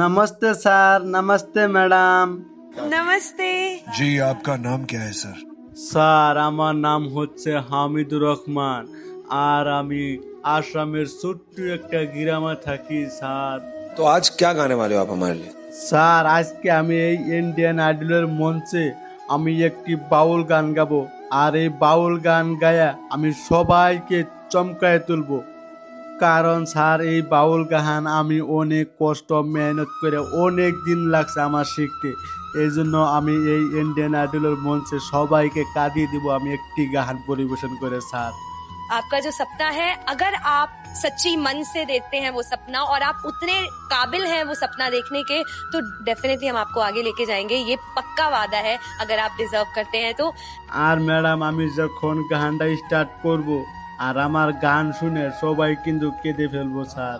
नमस्ते सर नमस्ते मैडम नमस्ते जी आपका नाम क्या है सर স্যার আমার নাম হচ্ছে হামিদুর রহমান আর আমি আসামের ছোট্ট একটা গ্রামে থাকি স্যার तो आज क्या गाने वाले हो आप हमारे लिए স্যার আজকে আমি এই ইন্ডিয়ান আইডলের মঞ্চে আমি একটি বাউল গান গাবো আর এই বাউল গান গায়া আমি সবাইকে চমকায় তুলবো কারণ স্যার এই বাউল গান আমি অনেক কষ্ট মেহনত করে অনেক দিন লাগছে আমার শিখতে এই জন্য আমি এই ইন্ডিয়ান আইডলের মঞ্চে সবাইকে কাঁদিয়ে দিব আমি একটি গান পরিবেশন করে স্যার आपका जो सपना है अगर आप सच्ची मन से देखते हैं वो सपना और आप उतने काबिल हैं वो सपना देखने के तो डेफिनेटली हम आपको आगे लेके जाएंगे ये पक्का वादा है अगर आप डिजर्व करते हैं तो আর ম্যাডাম আমি যখন গানটা স্টার্ট করব আর আমার গান শুনে সবাই কিন্তু কেঁদে ফেলব স্যার।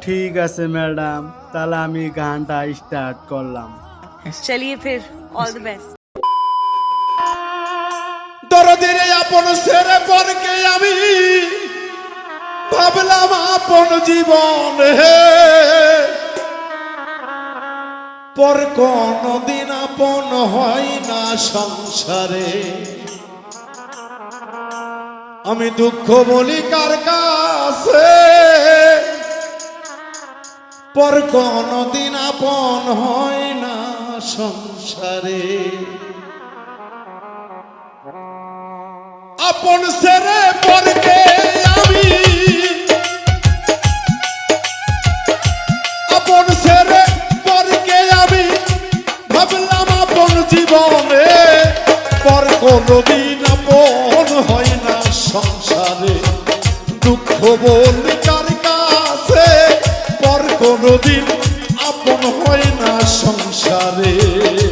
ঠিক আছে ম্যাডাম। তাহলে আমি গানটা স্টার্ট করলাম। চলিয়ে ফির অল দ্য বেস্ট আমি ভাবলাম আপন জীবন হে। পর দিন আপন হয় না সংসারে। আমি দুঃখ বলি কার কাছে? পর দিন আপন হয় না সংসারে। আপন সেরে পরকে আপন হয় না সংসারে। দুঃখ বলি কার কাছে? পর কোনদিন আপন হয় না সংসারে।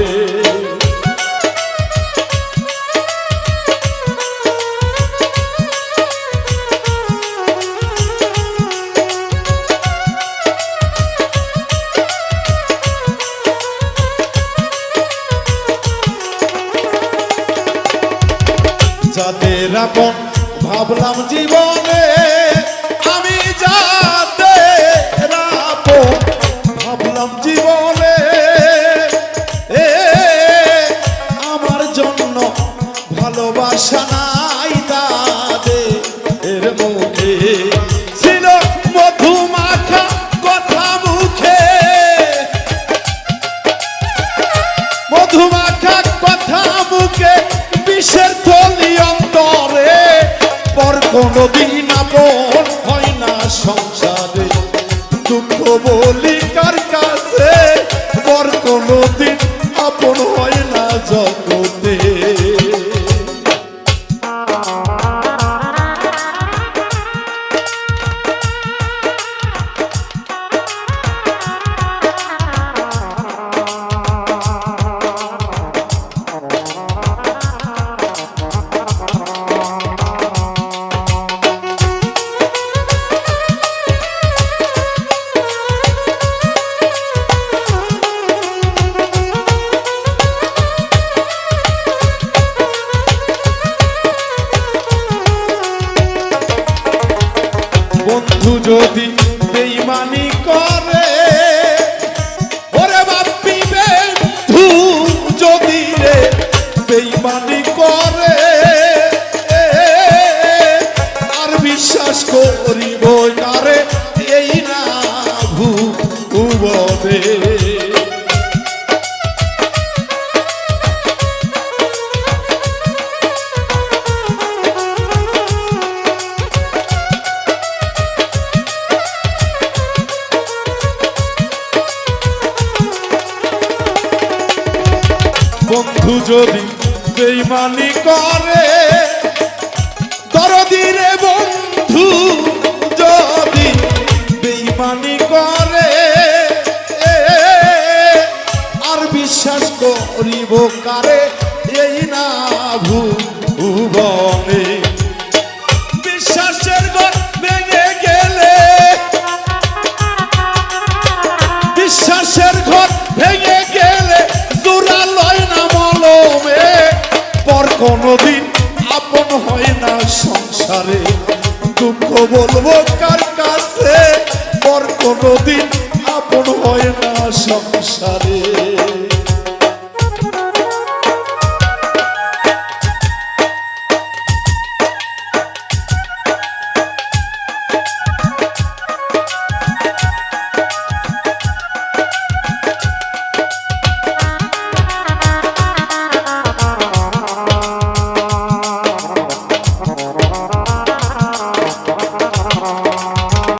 যাদের আপন, ভাবলাম জীবনে আমি যাদের আপন, ভাবলাম জীবনে। আমার জন্য ভালোবাসা নাই তাদের, এর মুখে ছিল মধুমাখা কথা মুখে। মধুমাখা কথা মুখে, বিষের কোনদিন আপন হয় না সংসারে। দুঃখ বলি কার কাছে? পর কোনদিন রে বেইমানি বন্ধু যদি বেইমানি করে দরদিরে বন্ধু পর কোনদিন আপন হয় না সংসারে। দুঃখ বলব কার